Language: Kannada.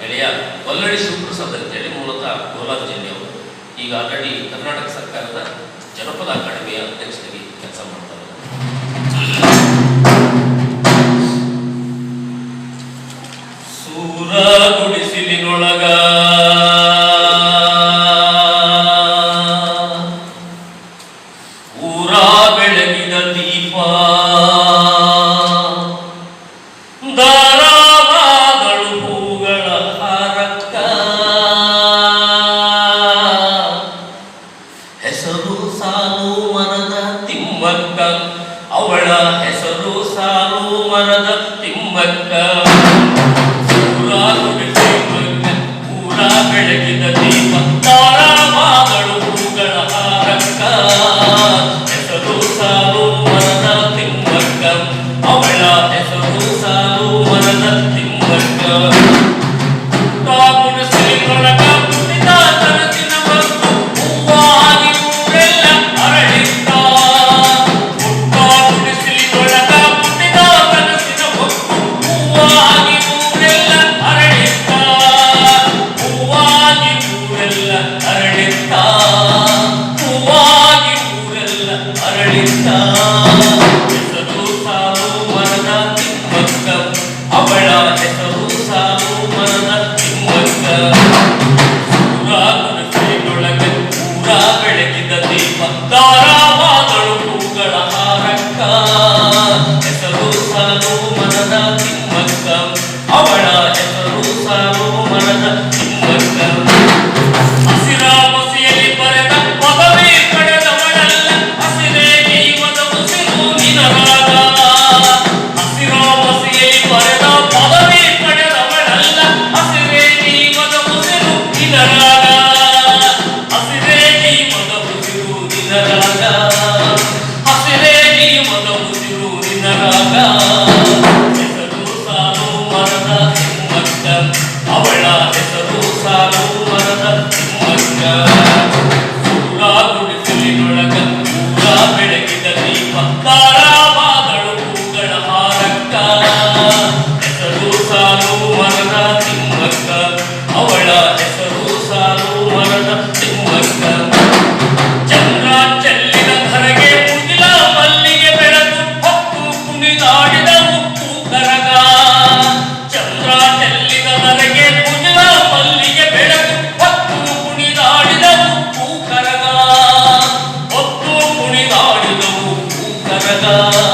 ಗೆಳೆಯ ಒಲ್ಲಡಿ ಶುಕ್ರಸದ್ ಅಂತೇಳಿ ಮೂಲತಃ ಕೋಲಾರ ಜಿಲ್ಲೆಯವರು ಈಗ ಆಲ್ರೆಡಿ ಕರ್ನಾಟಕ ಸರ್ಕಾರದ ಜನಪದ ಅಕಾಡೆಮಿಯ ಅಧ್ಯಕ್ಷರಿಗೆ ಕೆಲಸ ಮಾಡ್ತಾರೆ. ಸೂರ ಗುಡಿಸಿಲಿನೊಳಗ ಊರ ಬೆಳಗಿನ ದೀಪ ಅವಳ ಹೆಸರು ಸಾಲು ಮರದ ತಿಮ್ಮಕ್ಕ ತಿಮ್ಮಕ್ಕ ಪೂರ ಬೆಳಗಿದ ದೀಪ ತಾರಾವಾದಳು ಹೂಗಳ ಹಾರಕ್ಕ. ಹೆಸರು ಸಾಲು ಮರದ ತಿಮ್ಮಕ್ಕ, ಅವಳ ಹೆಸರು ಸಾಲು ಮರದ ತಿಮ್ಮಕ್ಕ. Sagrada Shaka